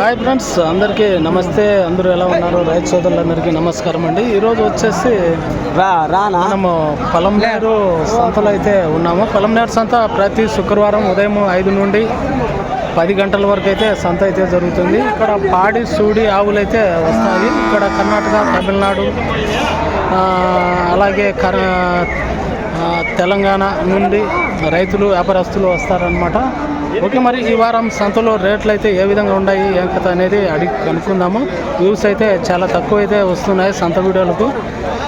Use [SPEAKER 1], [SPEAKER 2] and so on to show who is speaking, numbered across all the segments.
[SPEAKER 1] Hi friends అందరికీ నమస్తే. అందరూ ఎలా ఉన్నారు? రైతు సోదరులందరికీ నమస్కారం అండి. ఈరోజు వచ్చేసి
[SPEAKER 2] రా రానా?
[SPEAKER 1] మనము పొలంనేరు సంతలో అయితే ఉన్నాము. పొలంనేరు సంత ప్రతి శుక్రవారం ఉదయం ఐదు నుండి పది గంటల వరకు అయితే సంత అయితే జరుగుతుంది. ఇక్కడ పాడి సూడి ఆవులు అయితే వస్తాయి. ఇక్కడ కర్ణాటక తమిళనాడు అలాగే కర్ తెలంగాణ నుండి రైతులు వ్యాపారస్తులు వస్తారనమాట ఓకే మరి ఈ వారం సంతలో రేట్లు అయితే ఏ విధంగా ఉన్నాయి ఏం కథ అనేది అడిగి కనుక్కుందాము. వ్యూస్ అయితే చాలా తక్కువ అయితే వస్తున్నాయి సంత వీడియోలకు.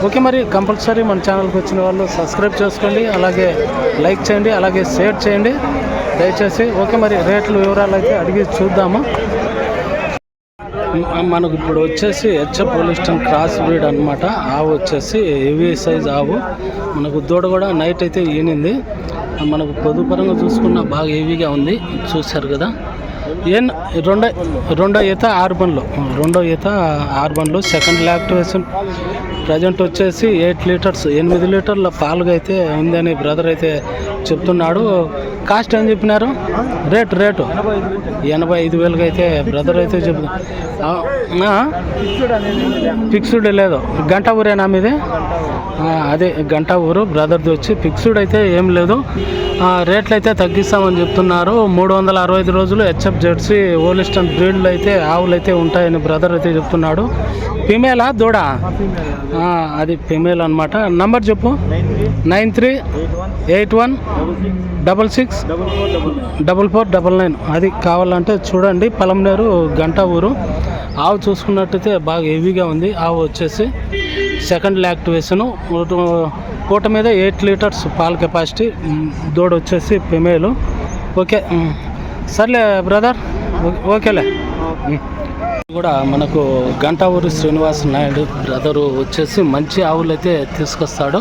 [SPEAKER 1] ఓకే మరి కంపల్సరీ మన ఛానల్కి వచ్చిన వాళ్ళు సబ్స్క్రైబ్ చేసుకోండి అలాగే లైక్ చేయండి అలాగే షేర్ చేయండి. దయచేసి ఓకే మరి రేట్లు వివరాలు అయితే అడిగి చూద్దాము. మనకు ఇప్పుడు వచ్చేసి హెచ్ఎఫ్ పోలిస్టన్ క్రాస్ బ్రీడ్ అనమాట ఆవు వచ్చేసి హెవీ సైజ్ ఆవు. మనకు దూడ కూడా నైట్ అయితే ఈనింది. మనకు పొదుపరంగా చూసుకున్న బాగా హెవీగా ఉంది. చూశారు కదా? ఏం రెండో రెండో ఈత ఆరు బండ్లు రెండో ఈత ఆరు బండ్లు సెకండ్ లాక్టివేషన్ ప్రజెంట్ వచ్చేసి ఎయిట్ లీటర్స్ ఎనిమిది లీటర్ల పాలుగా అయితే ఉందని బ్రదర్ అయితే చెప్తున్నాడు. కాస్ట్ ఏం చెప్పినారు? Rate rate. ఎనభై ఐదు వేలకి అయితే బ్రదర్ అయితే చెప్తా ఫిక్స్డ్ లేదు. గంట ఊరేనా మీది? అదే గంట ఊరు బ్రదర్ది వచ్చి ఫిక్స్డ్ అయితే ఏం లేదు. రేట్లు అయితే తగ్గిస్తామని చెప్తున్నారు. మూడు వందల అరవై ఐదు రోజులు హెచ్ఎఫ్ జెర్సీ ఓలిస్టన్ బ్రీడ్లు అయితే ఆవులు అయితే ఉంటాయని బ్రదర్ అయితే చెప్తున్నాడు. ఫిమేలా దూడ? అది ఫిమేల్ అనమాట నంబర్ చెప్పు. Nine three eight one double six double four double nine. అది కావాలంటే చూడండి పలంనేరు గంట ఊరు. ఆవు చూసుకున్నట్టయితే బాగా హెవీగా ఉంది. ఆవు వచ్చేసి సెకండ్ యాక్టివేషను పూట మీద ఎయిట్ లీటర్స్ పాల కెపాసిటీ. దూడ వచ్చేసి ఫిమేలు. ఓకే సర్లే బ్రదర్. ఓకేలే. కూడా మనకు గంట ఊరి శ్రీనివాస్ నాయుడు బ్రదరు వచ్చేసి మంచి ఆవులు అయితే తీసుకొస్తాడు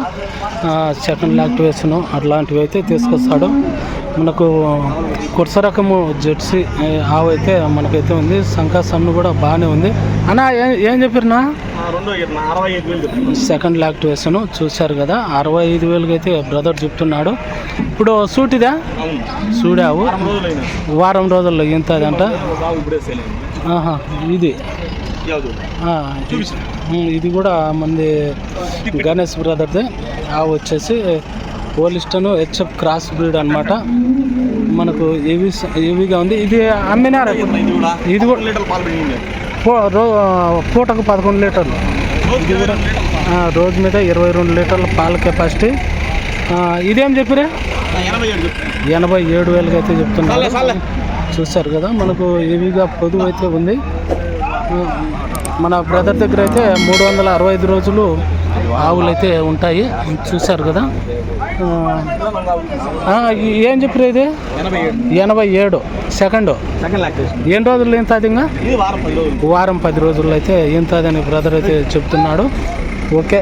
[SPEAKER 1] సెకండ్ యాక్టివేషను అట్లాంటివి అయితే తీసుకొస్తాడు. మనకు కుర్స రకము జెర్సీ ఆవు అయితే మనకైతే ఉంది. సంకా సన్ను కూడా బాగానే ఉంది. అన్న ఏం ఏం చెప్పిరనా సెకండ్ యాక్టివేషన్ చూశారు కదా అరవై ఐదు వేలకి అయితే బ్రదర్ చెప్తున్నాడు. ఇప్పుడు సూటిదా? సూడావు వారం రోజుల్లో
[SPEAKER 2] సేల్
[SPEAKER 1] ఆహా ఇది. ఇది కూడా మంది గణేష్ బ్రదర్దే. ఆ వచ్చేసి పోలిస్టన్ హెచ్ఎఫ్ క్రాస్ బ్రీడ్ అన్నమాట. మనకు ఏవి ఏవిగా ఉంది? ఇది అమ్మినారా?
[SPEAKER 2] ఇది
[SPEAKER 1] పూటకు పదకొండు లీటర్లు. ఇది కూడా ఆ, రోజు మీద ఇరవై రెండు లీటర్ల పాల కెపాసిటీ. ఇదేం చెప్పిరే?
[SPEAKER 2] ఎనభై ఏడు
[SPEAKER 1] వేలకి అయితే చెప్తున్నారు. చూస్తారు కదా మనకు హెవీగా పొదువు అయితే ఉంది మన బ్రదర్ దగ్గర అయితే మూడు వందల అరవై ఐదు రోజులు ఆవులు అయితే ఉంటాయి. చూశారు కదా? ఏం చెప్పారు ఇది?
[SPEAKER 2] ఎనభై ఏడు.
[SPEAKER 1] సెకండ్. ఎన్ని రోజులు ఎంత అది ఇంకా
[SPEAKER 2] వారం పది
[SPEAKER 1] రోజుల్లో అయితే ఎంత అని బ్రదర్ అయితే చెప్తున్నాడు. ఓకే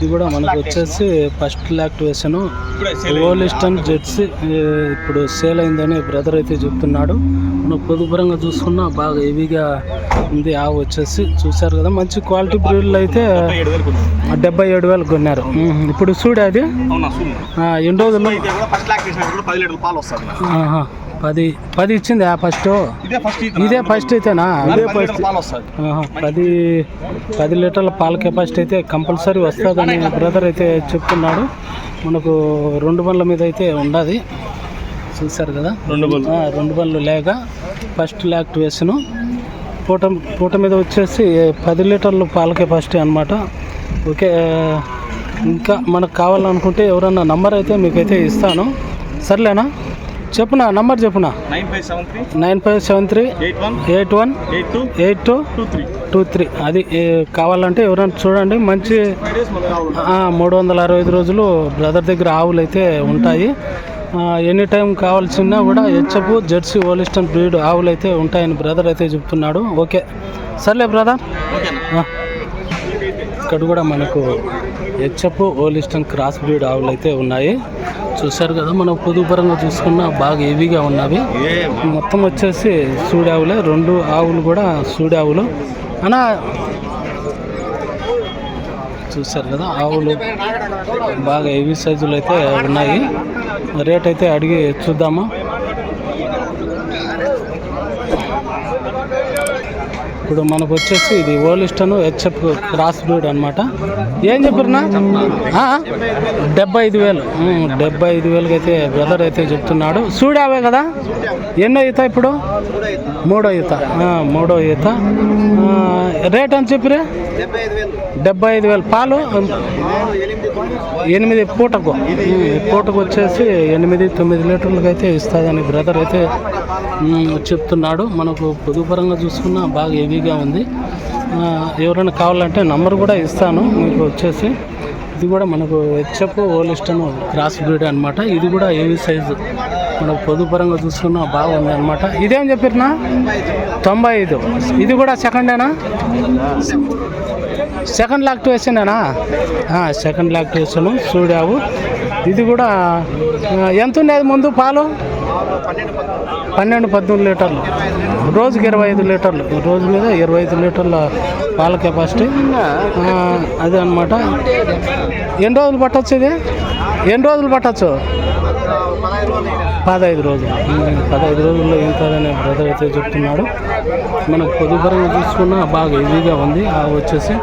[SPEAKER 1] ఇది కూడా మనకు వచ్చేసి ఫస్ట్
[SPEAKER 2] సేల్
[SPEAKER 1] ఓలిస్టన్ జెట్సీ ఇప్పుడు సేల్ అయిందని బ్రదర్ అయితే చెప్తున్నాడు. మనం పొదుపురంగా చూసుకున్నా బాగా హెవీగా ఉంది ఆవు వచ్చేసి. చూశారు కదా మంచి క్వాలిటీ బ్రీడ్లు అయితే డెబ్బై ఏడు వేలు కొన్నారు. ఇప్పుడు చూడే అది. ఎన్ని రోజులు?
[SPEAKER 2] పది.
[SPEAKER 1] పది ఇచ్చింది ఆ ఫస్ట్
[SPEAKER 2] ఇదే ఫస్ట్
[SPEAKER 1] అయితేనా?
[SPEAKER 2] ఇదే ఫస్ట్
[SPEAKER 1] పది పది లీటర్ల పాల కెపాసిటీ అయితే కంపల్సరీ వస్తుందని బ్రదర్ అయితే చెప్తున్నాడు. మనకు రెండు బండ్ల మీద అయితే ఉండదు. చూశారు కదా?
[SPEAKER 2] రెండు బండ్లు.
[SPEAKER 1] రెండు బండ్లు లేక ఫస్ట్ యాక్టివేషను పూట పూట మీద వచ్చేసి పది లీటర్లు పాల కెపాసిటీ అనమాట ఓకే ఇంకా మనకు కావాలనుకుంటే ఎవరన్నా నంబర్ అయితే మీకైతే ఇస్తాను. సర్లేనా? చెప్పునా number చెప్పునా?
[SPEAKER 2] Nine five seven three.
[SPEAKER 1] Nine five seven three.
[SPEAKER 2] Eight one.
[SPEAKER 1] Eight one.
[SPEAKER 2] Eight two.
[SPEAKER 1] Eight two.
[SPEAKER 2] Two three.
[SPEAKER 1] Two three. అది కావాలంటే ఎవరైనా చూడండి మంచి మూడు వందల అరవై ఐదు రోజులు బ్రదర్ దగ్గర ఆవులు అయితే ఉంటాయి. ఎనీ టైం కావాల్సిన కూడా హెచ్ఎఫ్ జెర్సీ ఓలిస్టన్ బ్రీడ్ ఆవులు అయితే ఉంటాయని బ్రదర్ అయితే చెప్తున్నాడు. ఓకే. సర్లే బ్రదర్. ఇక్కడ కూడా మనకు హెచ్ఎఫ్ ఓలిస్టన్ క్రాస్ బ్రీడ్ ఆవులు అయితే ఉన్నాయి. చూశారు కదా మనం పొదుపరంగా చూసుకున్న బాగా హెవీగా ఉన్నవి. మొత్తం వచ్చేసి సూడావులే రెండు ఆవులు కూడా సూడావులు. అనా చూశారు కదా ఆవులు బాగా హెవీ సైజులు అయితే ఉన్నాయి. రేట్ అయితే అడిగి చూద్దాము? ఇప్పుడు మనకు వచ్చేసి ఇది ఓలిస్టన్ హెచ్ఎఫ్ క్రాస్ బ్రీడ్ అనమాట ఏం చెప్పారునా డెబ్బై ఐదు వేలు. డెబ్బై ఐదు వేలకి అయితే బ్రదర్ అయితే చెప్తున్నాడు. సూడావే కదా? ఎన్నో ఈత ఇప్పుడు? మూడో ఈత. మూడో ఈత. రేట్ అని చెప్పిరే డెబ్బై ఐదు వేలు. పాలు? ఎనిమిది పూటకు. పూటకు వచ్చేసి ఎనిమిది తొమ్మిది లీటర్లకు అయితే ఇస్తుందని బ్రదర్ అయితే చెప్తున్నాడు. మనకు పొదుపరంగా చూసుకున్నా బాగా హెవీగా ఉంది. ఎవరైనా కావాలంటే నంబర్ కూడా ఇస్తాను మీకు వచ్చేసి. ఇది కూడా మనకు హెచ్ఎఫ్ ఓలిస్టన్ క్రాస్ బ్రీడ్ అనమాట ఇది కూడా ఏవి సైజు? మనకు పొదుపరంగా చూసుకున్నా బాగుంది అనమాట ఇదేం చెప్పినా తొంభై ఐదు. ఇది కూడా సెకండేనా సెకండ్ లాక్టివేషనేనా సెకండ్ లాక్టివేషన్ చూడావు. ఇది కూడా ఎంత ఉండేది ముందు పాలు? పన్నెండు పద్దెనిమిది లీటర్లు. రోజుకి ఇరవై ఐదు లీటర్లు. రోజు మీద ఇరవై ఐదు లీటర్ల పాల కెపాసిటీ. అదే అనమాట ఎన్ని రోజులు పట్టచ్చు ఇది? ఎన్ని రోజులు పట్టచ్చు? పదహైదు రోజులు పదహైదు రోజుల్లో ఇంతదనే బ్రదర్ అయితే చెప్తున్నాడు. మనం పొదుపరంగా చూసుకున్నా బాగా ఈజీగా ఉంది. వచ్చేసి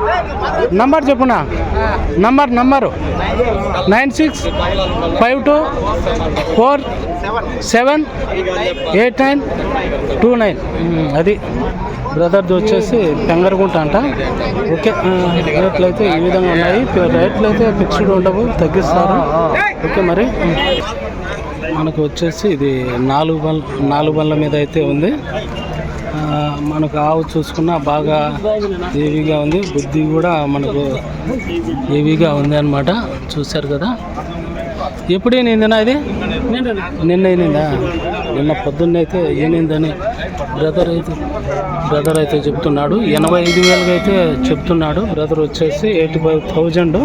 [SPEAKER 1] number చెప్పునా? Number number. Nine six five two four seven eight nine two nine. అది బ్రదర్ది వచ్చేసి పెంగరగుంట అంట. ఓకే ఆ, రేట్లు అయితే ఈ విధంగా ఉన్నాయి. రేట్లు అయితే ఫిక్స్డ్ ఉండవు తగ్గిస్తారు. ఓకే మరి? మనకు వచ్చేసి ఇది నాలుగు బల్ నాలుగు బండ్ల మీద అయితే ఉంది. మనకు ఆవు చూసుకున్నా బాగా హెవీగా ఉంది. బుద్ధి కూడా మనకు హెవీగా ఉంది అనమాట చూశారు కదా? ఎప్పుడు ఏనిందినా ఇది? నిన్న ఈనిందా? నిన్న పొద్దున్న అయితే ఏనిందని బ్రదర్ అయితే బ్రదర్ అయితే చెప్తున్నాడు. ఎనభై ఐదు వేలకి అయితే చెప్తున్నాడు. బ్రదర్ వచ్చేసి ఎయిటీ ఫైవ్ థౌజండ్.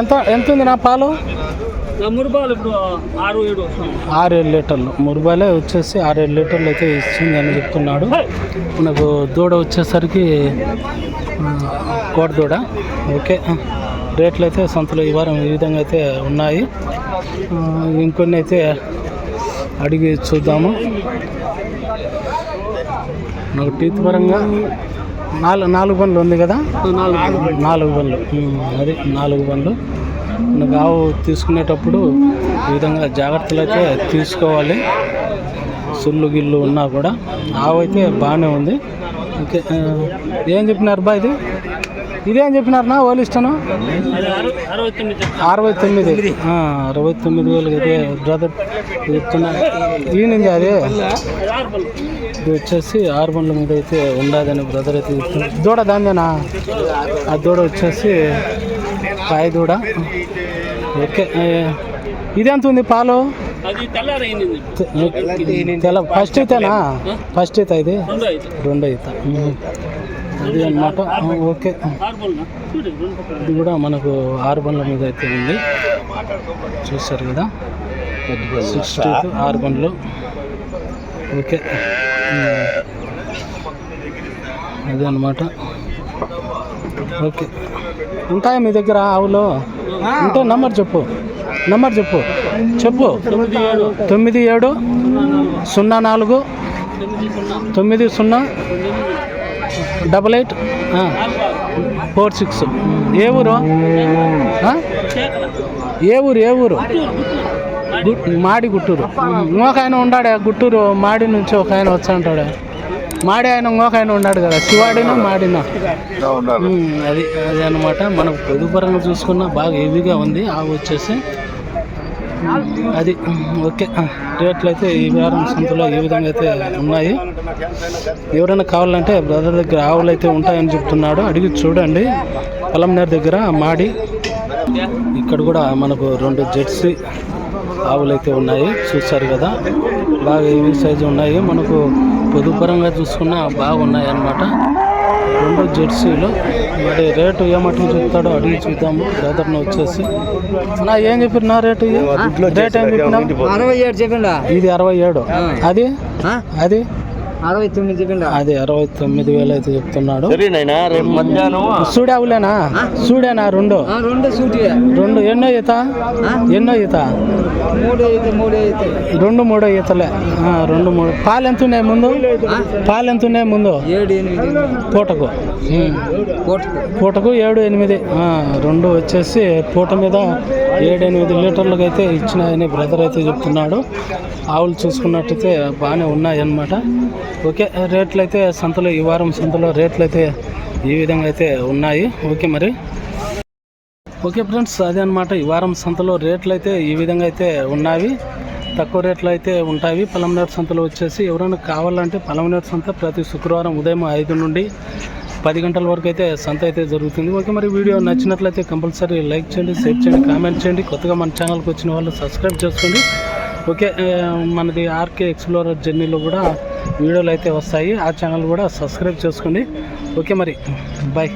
[SPEAKER 1] ఎంత ఎంత ఉంది నా పాలు?
[SPEAKER 3] మురుబాలు ఇప్పుడు ఆరు ఏడు
[SPEAKER 1] లీటర్లు. మురుబాలే వచ్చేసి ఆరేడు లీటర్లు అయితే ఇచ్చింది అని చెప్తున్నాడు. మనకు దూడ వచ్చేసరికి కోట దూడ. ఓకే. రేట్లు అయితే సంతలో ఈ వారం ఈ విధంగా అయితే ఉన్నాయి. ఇంకొన్ని అయితే అడిగి చూద్దాము. నాకు టీత్ పరంగా నాలుగు నాలుగు బండ్లు ఉంది కదా? నాలుగు బండ్లు. అది నాలుగు బండ్లు. మనకు ఆవు తీసుకునేటప్పుడు ఈ విధంగా జాగ్రత్తలు అయితే తీసుకోవాలి. సుళ్ళు గిల్లు ఉన్నా కూడా. ఆవు అయితే బాగానే ఉంది. ఓకే ఏం చెప్పినారు బా ఇది? ఇదేం చెప్పినారు నా
[SPEAKER 3] అరవై తొమ్మిది
[SPEAKER 1] అరవై తొమ్మిది. అరవై తొమ్మిది వేలు అయితే బ్రదర్ చెప్తున్నారు ఈయనింది ఇది వచ్చేసి ఆరు బండ్ల మీద అయితే ఉండదని బ్రదర్ అయితే దూడ దాందేనా ఆ దూడ వచ్చేసి కాయ దూడ. ఓకే ఇది ఎంత ఉంది పాలు?
[SPEAKER 3] అది తెల్లారైంది
[SPEAKER 1] తె- తెల ఫస్ట్ అయితేనా ఫస్ట్ అయితే ఇది?
[SPEAKER 3] రెండు
[SPEAKER 1] అయితే అది అనమాట ఓకే. ఇది కూడా మనకు ఆరు బండ్ల మీద అయితే ఉంది. చూస్తారు కదా? సిక్స్టీ ఆరు బండ్లు ఓకే. అదే అనమాట ఓకే. ఉంటాయా మీ దగ్గర ఆవులు ఉంటే నంబర్ చెప్పు. నంబర్ చెప్పు. చెప్పు.
[SPEAKER 3] తొమ్మిది ఏడు
[SPEAKER 1] సున్నా నాలుగు
[SPEAKER 3] తొమ్మిది సున్నా
[SPEAKER 1] డబల్ ఎయిట్ ఫోర్ సిక్స్. ఏ ఊరు? ఏ ఊరు? ఏ ఊరు? మాడి గుట్టూరు. ఇంకొక ఆయన ఉన్నాడే? గుట్టూరు మాడి నుంచి ఒక ఆయన వచ్చా ఉంటాడు మాడి ఆయన ఇంకొక ఆయన ఉన్నాడు కదా శివాడినా మాడినా. అది అది అనమాట మనకు పొదుపరంగా చూసుకున్నా బాగా హెవీగా ఉంది ఆవు వచ్చేసి. అది ఓకే. రేట్లు అయితే ఈ వారం సంతలో ఈ విధంగా అయితే ఉన్నాయి. ఎవరైనా కావాలంటే బ్రదర్ దగ్గర ఆవులు అయితే ఉంటాయని చెప్తున్నాడు. అడిగి చూడండి. పొలంనేరు దగ్గర మాడి. ఇక్కడ కూడా మనకు రెండు జెర్సీ ఆవులు అయితే ఉన్నాయి. చూస్తారు కదా. బాగా హెవీ సైజు ఉన్నాయి. మనకు పొదుపరంగా చూసుకున్నా బాగున్నాయి అన్నమాట రెండు జెర్సీలు. మరి రేటు ఏమట్టుకు చెప్తాడో అడిగి చూద్దాము. బ్రదర్ని వచ్చేసి. నా ఏం చెప్పారు నా రేటు? రేట్ ఏం చెప్పినా
[SPEAKER 4] అరవై ఏడు చెప్పిండా
[SPEAKER 1] ఇది అరవై ఏడు. అది? అది?
[SPEAKER 4] అరవై తొమ్మిది చెప్పిండా?
[SPEAKER 1] అది అరవై తొమ్మిది వేలు అయితే చెప్తున్నాడు సూడావులేనా సూడేనా రెండు?
[SPEAKER 4] ఆ, రెండు సూటి.
[SPEAKER 1] రెండు ఎన్నో ఈత? ఎన్నో ఈత? రెండు మూడో ఈతలే. రెండు మూడు. పాలు ఎంత ఉన్నాయి ముందు పాలు ఎంత ఉన్నాయి ముందు?
[SPEAKER 4] ఏడు ఎనిమిది.
[SPEAKER 1] పూటకు. పూటకు. ఏడు ఎనిమిది. ఆ, రెండు వచ్చేసి పూట మీద ఏడు ఎనిమిది లీటర్లకు అయితే ఇచ్చినాయని బ్రదర్ అయితే చెప్తున్నాడు. ఆవులు చూసుకున్నట్టయితే బాగానే ఉన్నాయి అన్నమాట ఓకే రేట్లు అయితే సంతలో ఈ వారం సంతలో రేట్లు అయితే ఈ విధంగా అయితే ఉన్నాయి. ఓకే మరి. ఓకే ఫ్రెండ్స్ అదే అనమాట ఈ వారం సంతలో రేట్లు అయితే ఈ విధంగా అయితే ఉన్నాయి తక్కువ రేట్లు అయితే ఉంటాయి. పలమనేరు సంతలో వచ్చేసి ఎవరైనా కావాలంటే పలమనేరు సంత ప్రతి శుక్రవారం ఉదయం ఐదు నుండి పది గంటల వరకు అయితే సంత అయితే జరుగుతుంది. ఓకే మరి వీడియో నచ్చినట్లయితే కంపల్సరీ లైక్ చేయండి షేర్ చేయండి కామెంట్ చేయండి. కొత్తగా మన ఛానల్కి వచ్చిన వాళ్ళు సబ్స్క్రైబ్ చేసుకోండి. ఓకే మనది ఆర్కే ఎక్స్ప్లోరర్ జర్నీలో కూడా వీడియోలు అయితే వస్తాయి. ఆ ఛానల్ కూడా సబ్స్క్రైబ్ చేసుకోండి. ఓకే మరి బాయ్